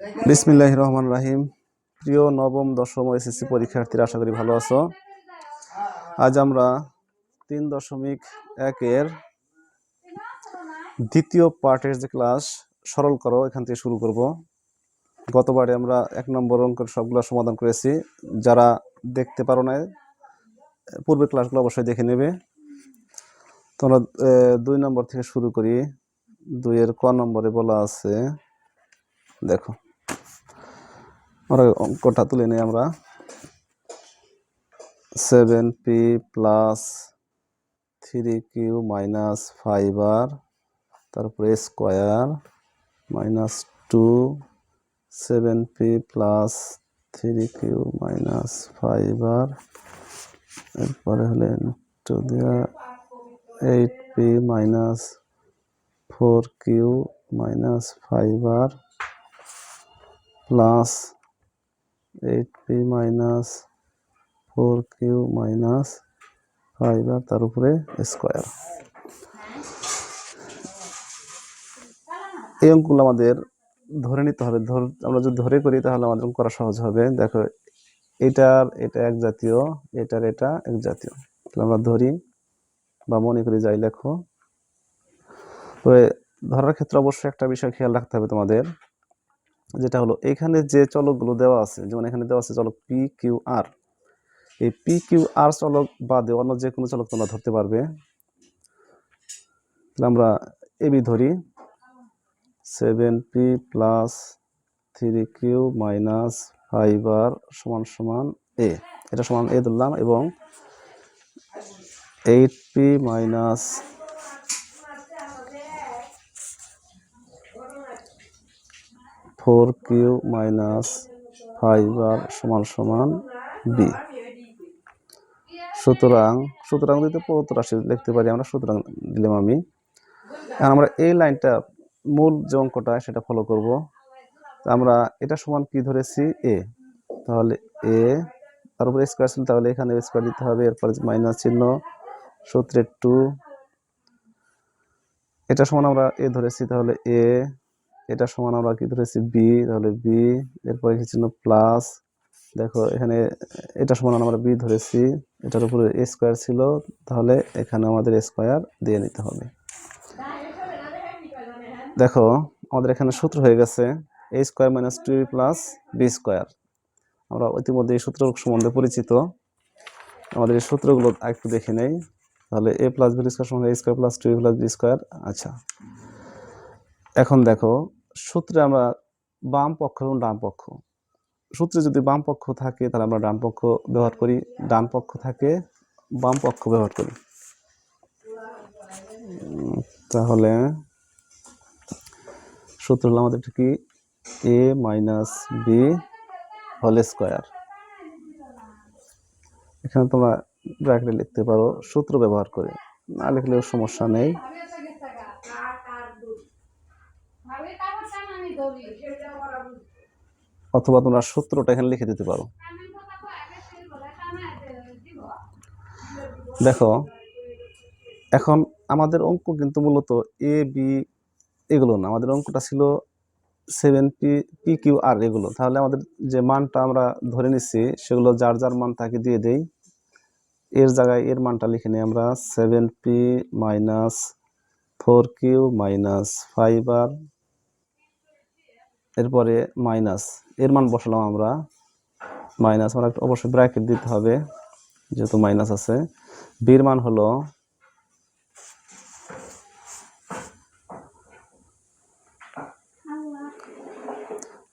বিসমিল্লাহ রহমান রাহিম। প্রিয় নবম, দশম এসএসসি পরীক্ষার্থীরা, আশা করি ভালো আছো। আজ আমরা তিন দশমিক একের দ্বিতীয় পার্টের যে ক্লাস, সরল করো, এখান থেকে শুরু করব। গতবারে আমরা এক নম্বর অঙ্কের সবগুলো সমাধান করেছি। যারা দেখতে পারো না পূর্বের ক্লাসগুলো অবশ্যই দেখে নেবে। তোমরা দুই নম্বর থেকে শুরু করি। দুইয়ের ক নম্বরে বলা আছে, দেখো। আমরা অঙ্কটা তুলে নিই আমরা। Seven P plus three Q minus five R তারপরে square minus two seven P plus three Q minus five R এরপরে হলেন টু দেওয়া eight P minus four Q minus five R plus eight P minus four Q minus five R তার উপরে square এই অঙ্কগুলো আমাদের ধরে নিতে হবে। ধর, আমরা যদি ধরে করি তাহলে আমাদের করা সহজ হবে। দেখো, এটার এটা এক জাতীয়, এটার এটা এক জাতীয়। তাহলে আমরা ধরি বা মনে করি যাই লেখো। তবে ধরার ক্ষেত্রে অবশ্যই একটা বিষয় খেয়াল রাখতে হবে তোমাদের। যেটা হলো এখানে যে চলকগুলো দেওয়া আছে, যেমন এখানে দেওয়া আছে চলক পি কিউ আর এই পি কিউ আর চলক বাদে অন্য যে কোনো চলক তোমরা ধরতে পারবে। আমরা এবি ধরি। Seven P plus three Q minus five R সমান সমান এ এটা সমান এ ধরলাম এবং eight P minus four Q minus five R সমান সমান বি সুতরাং সুতরাং দিতে প্রদত্ত রাশি লিখতে পারি, আমরা সুতরাং দিলাম আমি। আমরা এই লাইনটা মূল যে অঙ্কটা, সেটা ফলো করব। আমরা এটা সমান কি ধরেছি? এ তাহলে এ তার উপরে স্কোয়ার ছিল, তাহলে এখানে স্কোয়ার দিতে হবে, এরপরে মাইনাস চিহ্ন, সূত্রের টু এটা সমান আমরা এ ধরেছি, তাহলে এ এটা সমান আমরা কি ধরেছি বি তাহলে বি এরপরে কি চিহ্ন প্লাস দেখো এখানে এটা সমান আমরা বি ধরেছি, এটার উপরে এ স্কোয়ার ছিল, তাহলে এখানে আমাদের স্কোয়ার দিয়ে নিতে হবে। দেখো, আমাদের এখানে সূত্র হয়ে গেছে A square minus two plus B square আমরা ইতিমধ্যে এই সূত্র সম্বন্ধে পরিচিত। আমাদের এই সূত্রগুলো একটু দেখে নেই। তাহলে এ প্লাস বি স্কোয়ার সমান A square plus two plus B square আচ্ছা। এখন দেখো সূত্রে আমরা বাম পক্ষ এবং ডান পক্ষ। সূত্রে যদি বাম পক্ষ থাকে, তাহলে আমরা ডান পক্ষ ব্যবহার করি। ডান পক্ষ থাকে, বাম পক্ষ ব্যবহার করি। তাহলে সূত্র হলো আমাদের কি? A minus B whole square এখানে তোমরা ব্র্যাকেটে লিখতে পারো, সূত্র ব্যবহার করে। না লিখলেও সমস্যা নেই। অথবা তোমরা সূত্রটা এখানে লিখে দিতে পারো। দেখো, এখন আমাদের অঙ্ক কিন্তু মূলত এ বি এগুলো না। আমাদের অঙ্কটা ছিল seven P P Q R এগুলো। তাহলে আমাদের যে মানটা আমরা ধরে নিচ্ছি, সেগুলো যার যার মান তাকে দিয়ে দেই। এর জায়গায় এর মানটা লিখে নিই আমরা seven P minus four Q minus five R এরপরে মাইনাস এর মান বসালাম আমরা। মাইনাস, আমরা একটা অবশ্যই ব্র্যাকেট দিতে হবে, যেহেতু মাইনাস আছে। বির মান হলো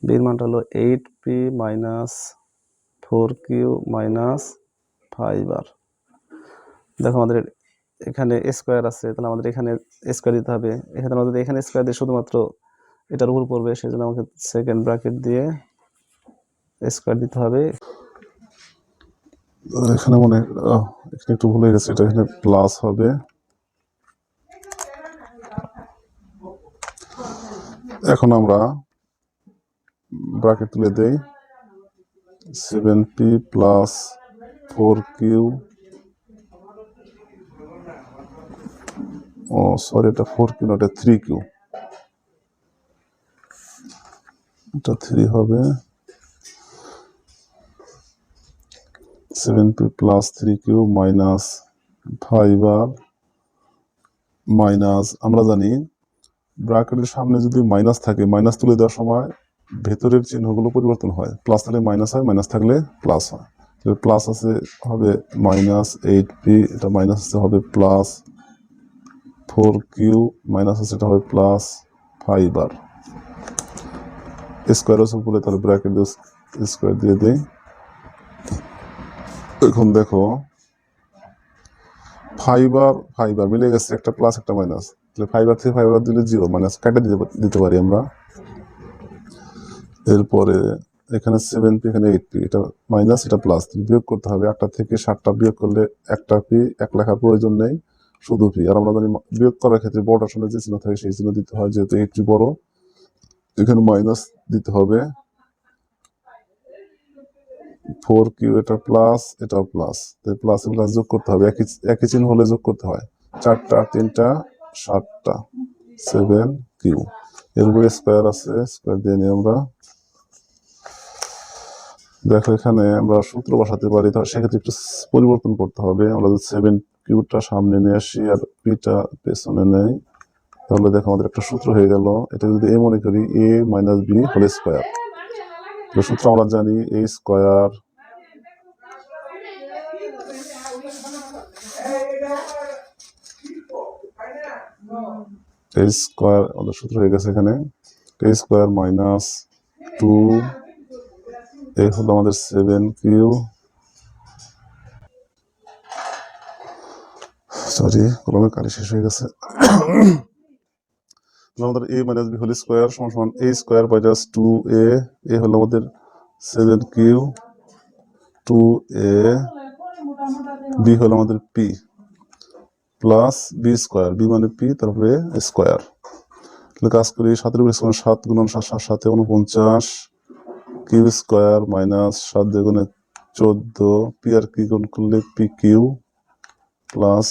বির মানটা হলো eight P minus four Q minus five R দেখো আমাদের এখানে স্কোয়ার আছে, তাহলে আমাদের এখানে স্কোয়ার দিতে হবে। এখানে আমাদের এখানে স্কোয়ার দিয়ে শুধুমাত্র এটার উপর পড়বে সেই জন্য আমাকে সেকেন্ড ব্র্যাকেট দিয়ে স্কোয়ার দিতে হবে। এখানে মনে এখানে একটু ভুলে গেছে, এটা এখানে প্লাস হবে। এখন আমরা ব্র্যাকেট তুলে দেই। Seven P plus four Q ও সরি এটা ফোর কিউ না এটা থ্রি কিউ এটা থ্রি হবে। Seven P plus three Q minus five R minus আমরা জানি ব্র্যাকেটের সামনে যদি মাইনাস থাকে মাইনাস তুলে দেওয়ার সময় ভেতরের চিহ্নগুলো পরিবর্তন হয়। প্লাস থাকলে মাইনাস হয় মাইনাস থাকলে প্লাস হয়। প্লাস আছে, হবে মাইনাস এইট পি এটা মাইনাস আছে, হবে প্লাস ফোর কিউ মাইনাস আছে, এটা হবে প্লাস ফাইভ আর স্কোয়ার আছে তাহলে ব্র্যাকেট স্কোয়ার দিয়ে দেই। এখন দেখো ফাইবার ফাইবার মিলে গেছে একটা প্লাস একটা মাইনাস তাহলে ফাইবার থেকে ফাইবার দিলে জিরো মাইনাস কাটে দিতে দিতে পারি আমরা। এরপরে এখানে সেভেন পি এখানে এইট পি এটা মাইনাস এটা প্লাস বিয়োগ করতে হবে একটা থেকে সাতটা, বিয়োগ করলে একটা পি এক লেখার প্রয়োজন নেই, শুধু পি আর আমরা জানি বিয়োগ করার ক্ষেত্রে বড় আসলে যে চিহ্ন থাকে সেই চিহ্ন দিতে হয়, যেহেতু এইট পি বড়, এখানে মাইনাস দিতে হবে। ফোর কিউ, এটা প্লাস এটা প্লাস। প্লাস প্লাস যোগ করতে হবে। একই চিহ্ন হলে যোগ করতে হয়। চারটা, তিনটা, সাতটা সেভেন কিউ। এর উপরে স্কোয়ার আছে স্কোয়ার দিয়ে নিই আমরা দেখো এখানে আমরা সূত্র বসাতে পারি। তাহলে সেক্ষেত্রে একটু পরিবর্তন করতে হবে। আমরা যদি সেভেন কিউটা সামনে নিয়ে আসি আর পিটা পেছনে নেই, তাহলে দেখো আমাদের একটা সূত্র হয়ে গেল। এটা যদি এ মনে করি A minus B whole square তো সূত্র আমরা জানি এ স্কোয়ার। এ স্কোয়ার, আমাদের সূত্র হয়ে গেছে এখানে। A square minus two, A হলো আমাদের সেভেন কিউ সরি কলমে কালি শেষ হয়ে গেছে। আমাদের A minus B whole square সমান সমান A square minus two A A হলো আমাদের seven Q two A B হলো আমাদের P plus B square B মানে পি তারপরে স্কোয়ার তাহলে কাজ করি, সাতের উপরে স্কোয়ার সাত গুণন সাত সাত সাথে উনপঞ্চাশ কিউ স্কোয়ার মাইনাস সাত দুগুণে চোদ্দ পি আর কি গুণ করলে P Q plus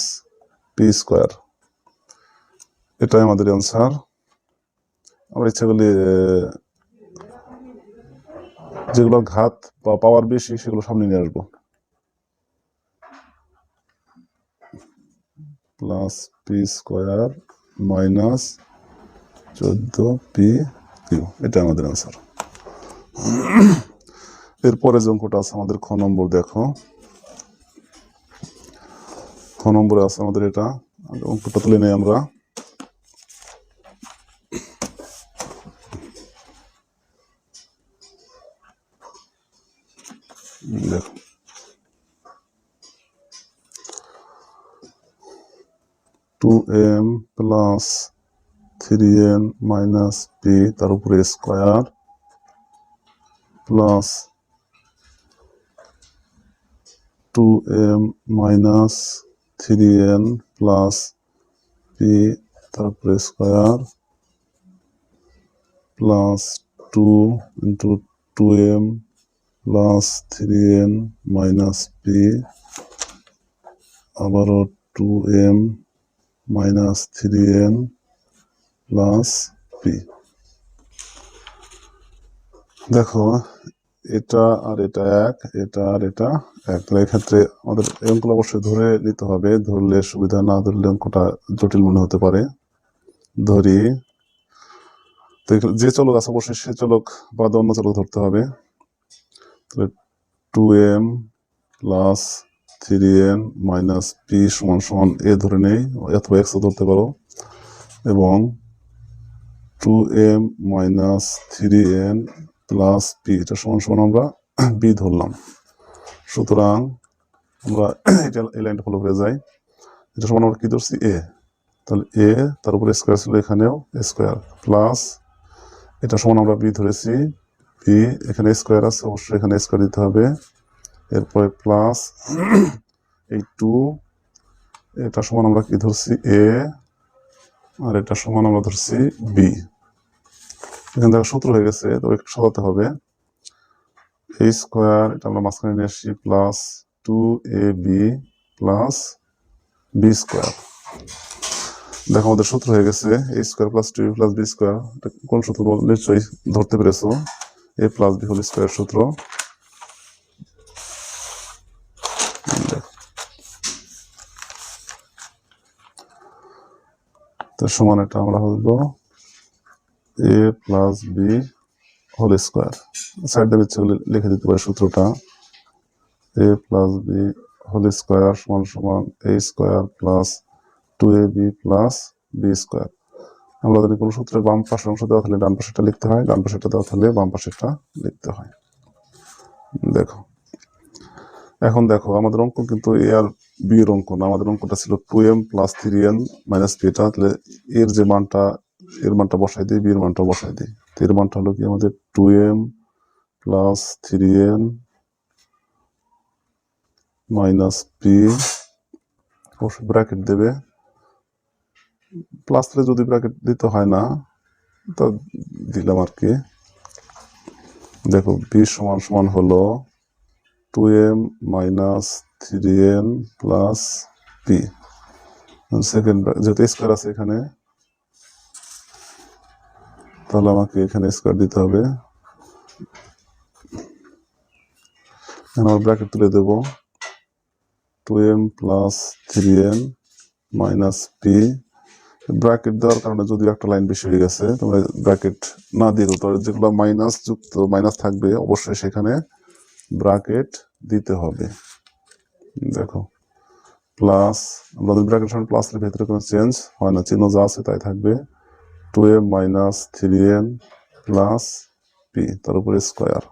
P square এটাই আমাদের অ্যান্সার আমরা ইচ্ছা করলে যেগুলো ঘাত বা পাওয়ার বেশি, সেগুলো সামনে নিয়ে আসব। প্লাস পি স্কোয়ার মাইনাস চোদ্দ পি কিউ এটা আমাদের অ্যান্সার এরপরে যে অঙ্কটা আছে, আমাদের খ নম্বর দেখো। খ নম্বরে আছে আমাদের এটা, অঙ্কটা তুলে নেই আমরা। দেখো। Two M plus three N minus P তার উপরে square plus two M minus three N plus P তারপরে square plus two into two M plus three N minus P, আবারও two M minus three N plus P. দেখো, এটা আর এটা এক, এটা আর এটা এক। তাহলে এক্ষেত্রে আমাদের অঙ্কগুলো অবশ্যই ধরে নিতে হবে। ধরলে সুবিধা, না ধরলে অঙ্কটা জটিল মনে হতে পারে। ধরি, তো যে চলক আছে, অবশ্যই সে চলক বাদ অন্য চলক ধরতে হবে। Two M plus three N minus P সমান সমান এ ধরে নেই অথবা এক্সও ধরতে পারো। এবং two M minus three N plus P এটা সমান সমান আমরা বি ধরলাম। সুতরাং আমরা এটা, এই লাইনটা ফলো করে যাই। এটা সমান আমরা কি ধরছি? এ তাহলে এ তার উপরে স্কোয়ার ছিল এখানেও স্কোয়ার প্লাস এটা সমান আমরা বি ধরেছি। এখানে স্কোয়ার আছে, অবশ্যই এখানে স্কোয়ার দিতে হবে। এরপরে প্লাস এই টু এটা সমান আমরা কি ধরছি? এ আর এটা সমান আমরা ধরছি বি এখান থেকে সূত্র হয়ে গেছে তো একটু সাজাতে হবে। এই স্কোয়ার এটা আমরা মাঝখানে নিয়ে আসছি plus two A B plus B square দেখো আমাদের সূত্র হয়ে গেছে A square plus two plus B square কোন সূত্র নিশ্চয়ই ধরতে পেরেছ। A plus B whole square সূত্র। তো সমান এটা আমরা হইব A plus B whole square side দেবে ইচ্ছে হলে লিখে দিতে পারে সূত্রটা। A plus B whole square সমান সমান A square plus two A B plus B square আমরা যদি কোনো সূত্রের বাম পাশের অংশ দেওয়া থাকলে ডান পাশেরটা লিখতে হয়। ডান পাশেরটা দেওয়া থাকলে বাম পাশেরটা লিখতে হয়। দেখো। এখন দেখো, আমাদের অঙ্ক কিন্তু এ আর বি এর অঙ্ক না। আমাদের অঙ্কটা ছিল two M plus three N minus এটা তাহলে এর যে মানটা এর মানটা বসাই দিই বি এর মানটা বসাই দিই। তো এর মানটা হলো কি আমাদের two M plus three N minus P bracket দেবে। প্লাস থ্রি যদি ব্র্যাকেট দিতে হয় না, তা দিলাম আর কি। দেখো বি সমান সমান হলো two M minus three N plus P second যেহেতু স্কোয়ার আছে এখানে, তাহলে আমাকে এখানে স্কোয়ার দিতে হবে। আমার ব্র্যাকেট তুলে দেবো। Two M plus three N minus P bracket দেওয়ার কারণে যদি একটা লাইন বেশি হয়ে গেছে তোমরা ব্র্যাকেট না দিয়ে দাও তবে যেগুলো মাইনাস যুক্ত মাইনাস থাকবে, অবশ্যই সেখানে ব্র্যাকেট দিতে হবে। দেখো প্লাস আমাদের ব্র্যাকেট সামনে প্লাস ভেতরে কোনো চেঞ্জ হয় না, চিহ্ন যা আছে তাই থাকবে। Two M minus three N plus P তার উপরে square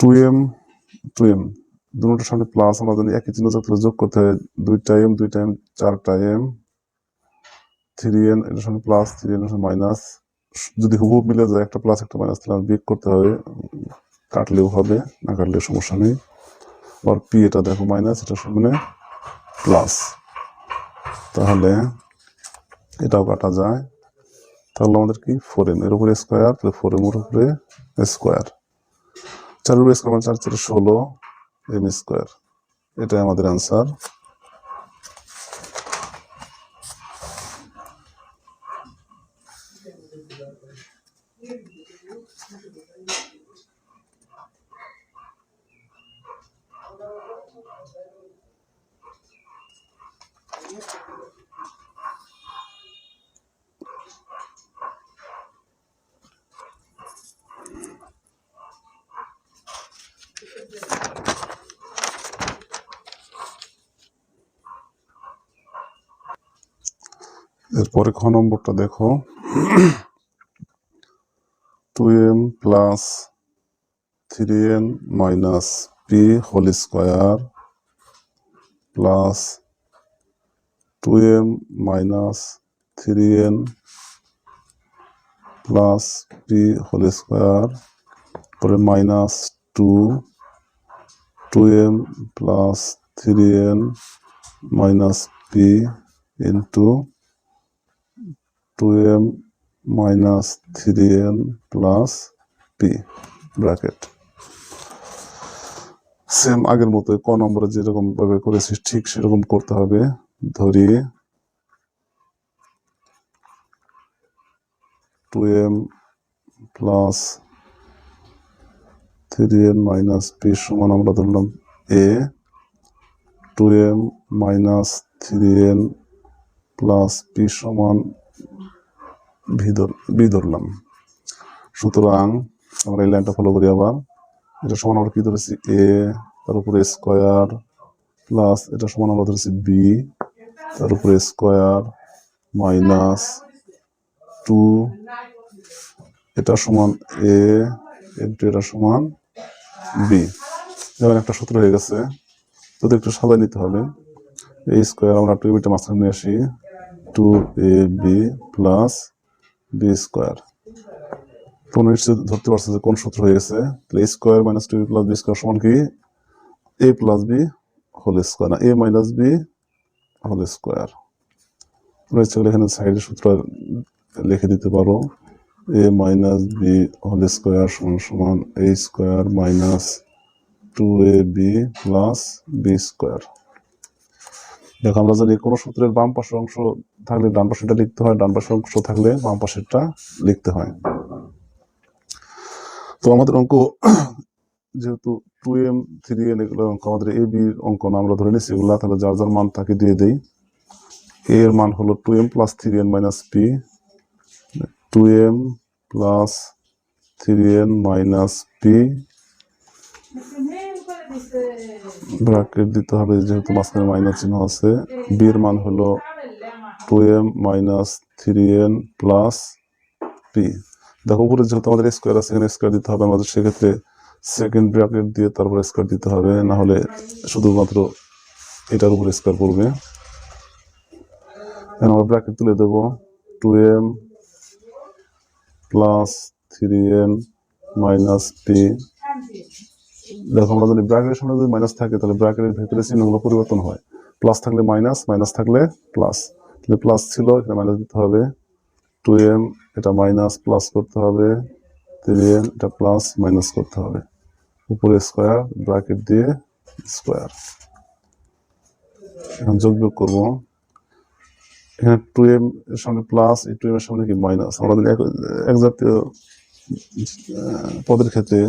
two M two M দুটোর সামনে প্লাস আমাদের একই চিহ্ন থাকলে যোগ করতে হয়। দুইটা এম দুইটা এম চারটা এম থ্রি এন এটার সঙ্গে প্লাস থ্রি এন মাইনাস যদি হুবহু মিলে যায়, একটা প্লাস একটা মাইনাস তাহলে বিয়োগ করতে হবে। কাটলেও হবে, না কাটলেও সমস্যা নেই। আর পি এটা দেখো মাইনাস এটা সামনে প্লাস তাহলে এটাও কাটা যায়। তাহলে আমাদের কি? ফোর এম এর উপরে স্কোয়ার তাহলে ফোর এম এর উপরে স্কোয়ার চার উপরে স্কোয়ার মানে চার চার ষোলো। এম স্কোয়ার এটাই আমাদের অ্যান্সার এরপরে খ নম্বরটা দেখো। Two M plus three N minus P whole square plus two M minus three N plus P whole square পরে minus two two M plus three N minus P into two M minus three N plus P bracket. Same আগের মতো ক নম্বরে যেরকম ভাবে করেছি ঠিক সেরকম করতে হবে। ধরি two M plus three N minus P সমান আমরা ধরলাম A. Two M minus three N plus P সমান বি ধরলাম সুতরাং আমরা এই লাইনটা ফলো করি আবার। এটা সমান আমরা কি ধরেছি? এ তার উপরে স্কোয়ার প্লাস এটা সমান আমরা ধরেছি বি তার উপরে স্কোয়ার মাইনাস টু এটা সমান এ ইন্টু এটা সমান বি যেমন একটা সূত্র হয়ে গেছে। তো একটু সাজায় নিতে হবে। এই স্কোয়ার আমরা টু বিটা মাঝখানে নিয়ে আসি। Two A B plus B square তোমরা নিশ্চয়ই ধরতে পারছ যে কোন সূত্র হয়ে গেছে? তাহলে square minus two plus B square সমান কি? A plus B whole square না A minus B whole square তোমরা ইচ্ছে এখানে সাইডের সূত্র লিখে দিতে পারো। A minus B whole square সমান সমান A square minus two A B plus B square দেখো, আমরা জানি কোনো সূত্রের বাম পাশের অংশ থাকলে ডান পাশেরটা লিখতে হয়, ডান পাশের অংশ থাকলে বাম পাশেরটা লিখতে হয়। তো আমাদের অঙ্ক, যেহেতু টু এম থ্রি এন এগুলো অঙ্ক, আমাদের এ বি অঙ্ক না, আমরা ধরে নিচ্ছি এগুলা, তাহলে যার যার মান তাকে দিয়ে দেই। এ এর মান হলো two M plus three N minus P two M plus three N minus P bracket দিতে হবে, যেহেতু মাঝখানে মাইনাস চিহ্ন আছে। বি এর মান হলো two M minus three N plus P দেখো, উপরে যেহেতু আমাদের স্কোয়ার আছে, এখানে স্কোয়ার দিতে হবে আমাদের, সেক্ষেত্রে সেকেন্ড ব্র্যাকেট দিয়ে তারপর স্কোয়ার দিতে হবে, না হলে শুধুমাত্র এটার উপরে স্কোয়ার পড়বে। আমরা ব্র্যাকেট তুলে দেবো two M plus three N minus P দেখো, আমরা যদি ব্র্যাকেটের সামনে যদি মাইনাস থাকে, তাহলে ব্র্যাকেটের ভেতরে চিহ্নগুলো পরিবর্তন হয়। প্লাস থাকলে মাইনাস মাইনাস থাকলে প্লাস তাহলে প্লাস ছিল, এখানে মাইনাস দিতে হবে টু এম এটা মাইনাস প্লাস করতে হবে থ্রি এম এটা প্লাস মাইনাস করতে হবে। উপরে স্কোয়ার ব্র্যাকেট দিয়ে স্কোয়ার এখন যোগ বিয়োগ করব। এখানে টু এম এর সামনে প্লাস এই টু এম এর সামনে কি মাইনাস আমরা যদি এক জাতীয় পদের ক্ষেত্রে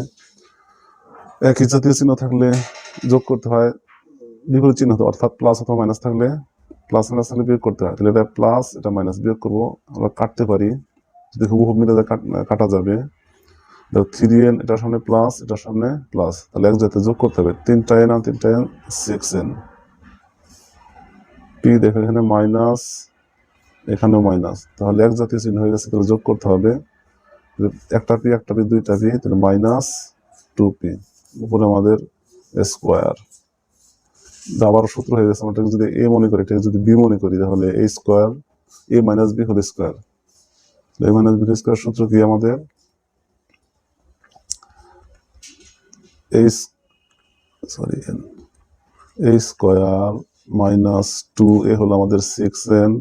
একই জাতীয় চিহ্ন থাকলে যোগ করতে হয়, বিপরীত চিহ্ন অর্থাৎ প্লাস অথবা মাইনাস থাকলে প্লাস মাইনাস থাকলে বিয়োগ করতে হয়। তাহলে এটা প্লাস এটা মাইনাস বিয়োগ করব। আমরা কাটতে পারি। যদি হুবহু মিলে কাটা যাবে। থ্রি এন এটার সামনে প্লাস এটার সামনে প্লাস তাহলে এক জাতীয় যোগ করতে হবে। তিনটা এন আর তিনটা এন সিক্স এন পি দেখো এখানে মাইনাস এখানেও মাইনাস তাহলে এক জাতীয় চিহ্ন হয়ে গেছে, তাহলে যোগ করতে হবে। একটা পি একটা পি দুইটা পি তাহলে মাইনাস টু পি উপরে আমাদের স্কোয়ার। আবার সূত্র হয়ে গেছে, আমরা যদি এ মনে করি, এটাকে যদি বি মনে করি, তাহলে A square, A minus B whole square. A minus B square সূত্র কি আমাদের? Sorry A square minus two A হলো আমাদের সিক্স এন,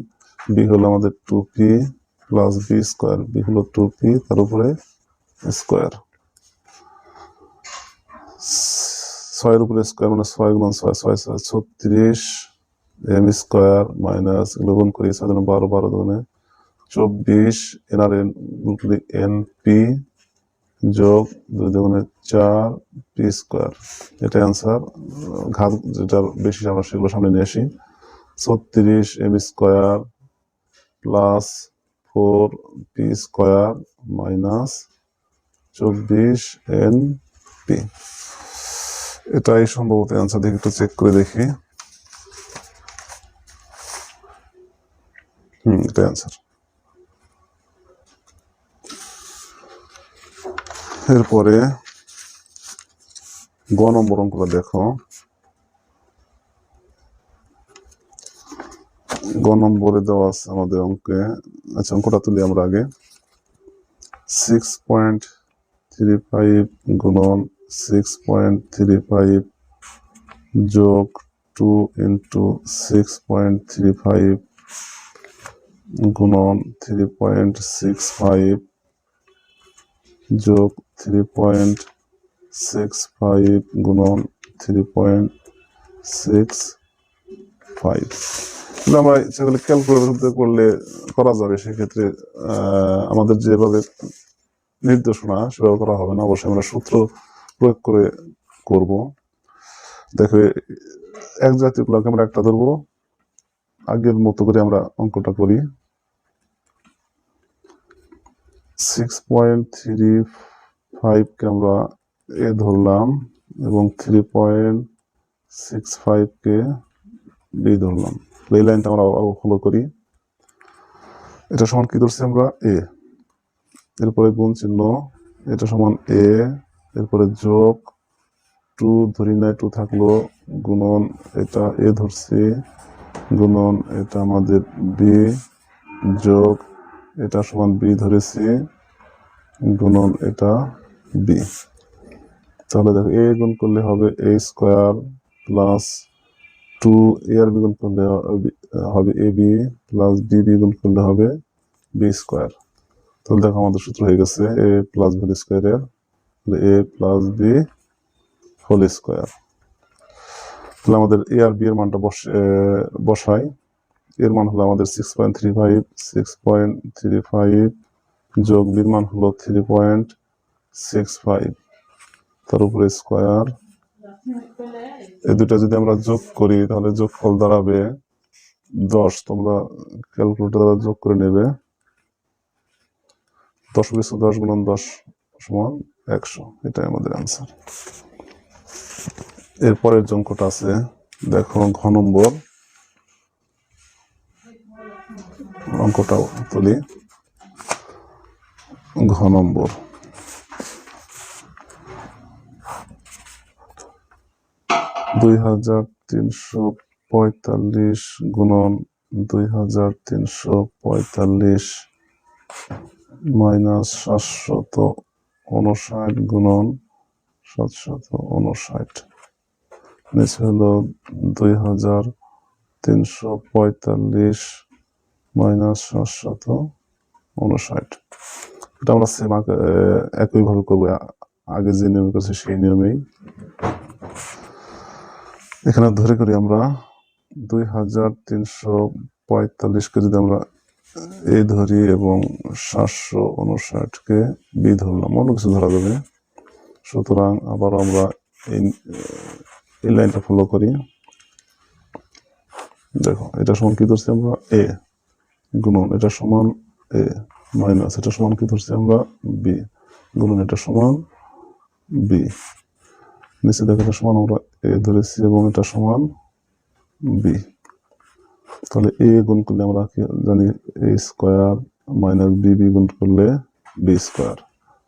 বি হলো আমাদের two P plus B square, B হলো টু পি, তার উপরে স্কোয়ার। ছয়ের উপরে স্কোয়ার মানে ছয় গুণ ছয় ছয় ছয় ছত্রিশ এম স্কোয়ার মাইনাস এগুলো গুণ করি ছয় বারো বারো দুগুণে চব্বিশ এন আর এন করি এন পি যোগ দুই দুগুণে চার পি স্কোয়ার। এটা অ্যান্সার ঘাত যেটা বেশি আমরা সেগুলো সামনে নিয়ে আসি। ছত্রিশ M square plus four P square minus চব্বিশ এন পি এটাই সম্ভবত অ্যান্সার দেখি একটু চেক করে দেখি। হুম এটা অ্যান্সার এরপরে গ নম্বর অঙ্কটা দেখো। গ নম্বরে দেওয়া আছে আমাদের অঙ্কে। আচ্ছা অঙ্কটা তুলি আমরা আগে। সিক্স পয়েন্ট থ্রি ফাইভ গুণন সিক্স পয়েন্ট থ্রি ফাইভ যোগ two into six point three five গুণন থ্রি পয়েন্ট সিক্স ফাইভ যোগ থ্রি পয়েন্ট সিক্স ফাইভ গুণন থ্রি পয়েন্ট সিক্স ফাইভ আমরা সেগুলো ক্যালকুলেটর করলে করা যাবে, সেক্ষেত্রে আমাদের যেভাবে নির্দেশনা, সেভাবে করা হবে না। অবশ্যই আমরা সূত্র প্রয়োগ করে করব। দেখো, এক জাতীয় গুলোকে আমরা একটা ধরবো। আগের মতো করে আমরা অঙ্কটা করি। সিক্স পয়েন্ট থ্রি ফাইভকে আমরা এ ধরলাম এবং থ্রি পয়েন্ট সিক্স ফাইভকে বি ধরলাম। এই লাইনটা আমরা ফলো করি। এটা সমান কি ধরছি আমরা? এ এরপরে গুণ চিহ্ন, এটা সমান এ এরপরে যোগ টু ধরি নাই, টু থাকল, গুণন এটা এ ধরছি, গুণন এটা আমাদের বি, যোগ এটা সমান বি ধরেছি, গুণন এটা বি। তাহলে দেখো, এ গুণ করলে হবে A square plus two, A R B গুণ করলে হবে- হবে A B plus B B গুণ করলে হবে বি স্কোয়ার। তাহলে দেখো আমাদের সূত্র হয়ে গেছে, এ প্লাস বি স্কোয়ারের A plus B whole square. তাহলে আমাদের এ আর বি এর মানটা বসাই। এর মান হলো আমাদের six point three five six point three five যোগ বির মান হলো থ্রি পয়েন্ট সিক্স ফাইভ তার উপরে স্কোয়ার। এই দুটা যদি আমরা যোগ করি, তাহলে যোগ যোগফল দাঁড়াবে দশ। তোমরা ক্যালকুলেটর দ্বারা যোগ করে নেবে। দশ বিশ দশ গুণন দশ সমান একশো, এটাই আমাদের অ্যান্সার এরপরের অঙ্কটা আছে, দেখো ঘ নম্বর। অঙ্কটা তুলি। ঘ নম্বর। দুই হাজার তিনশো পঁয়তাল্লিশ গুণন দুই হাজার তিনশো পঁয়তাল্লিশ মাইনাস সাতশত উনষাট গুণন সাতশত উনষাট নিচে হলো দুই হাজার তিনশো পঁয়তাল্লিশ মাইনাস সাতশত উনষাট এটা আমরা সেম একইভাবে করব। আগে যে নিয়মে করছি সেই নিয়মেই। এখানে ধরে করি আমরা দুই হাজার তিনশো পঁয়তাল্লিশকে যদি আমরা এ ধরি এবং সাতশো উনষাটকে বি ধরলাম অন্য কিছু ধরা যাবে। সুতরাং আবার আমরা এই এই লাইনটা ফলো করি। দেখো, এটা সমান কি ধরছি আমরা? এ গুণন, এটা সমান এ মাইনাস এটা সমান কি ধরছি আমরা? বি গুণন, এটা সমান বি নিচে দেখো, এটা সমান আমরা এ ধরেছি এবং এটা সমান বি তাহলে এ গুণ করলে আমরা জানি? A square minus B B গুণ করলে বি স্কোয়ার।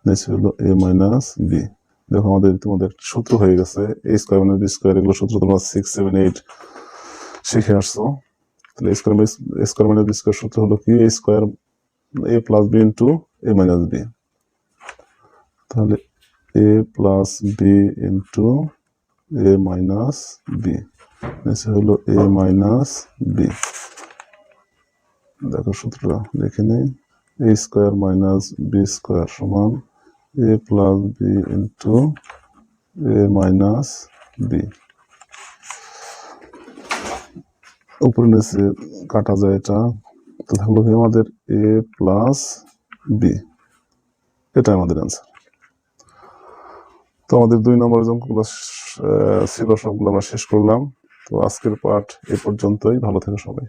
নিচে হলো এ মাইনাস বি। দেখো আমাদের ইতিমধ্যে একটা সূত্র হয়ে গেছে। A square minus B square, এগুলো সূত্র তোমরা সিক্স সেভেন এইট শিখে আসছো। তাহলে square square minus B square সূত্র হলো কি? A square A plus B into A minus B তাহলে A plus B into A minus B নিচে হলো এ মাইনাস বি দেখো সূত্রটা লিখে নেই। A square minus B square সমান A plus B into A minus B উপরে নিচে কাটা যায় এটা। তো থাকল কি আমাদের এ প্লাস বি এটা আমাদের অ্যান্সার তো আমাদের দুই নম্বর যে অঙ্কগুলো শ- ছিল সবগুলো আমরা শেষ করলাম। তো আজকের পাঠ এ পর্যন্তই। ভালো থেকো সবাই।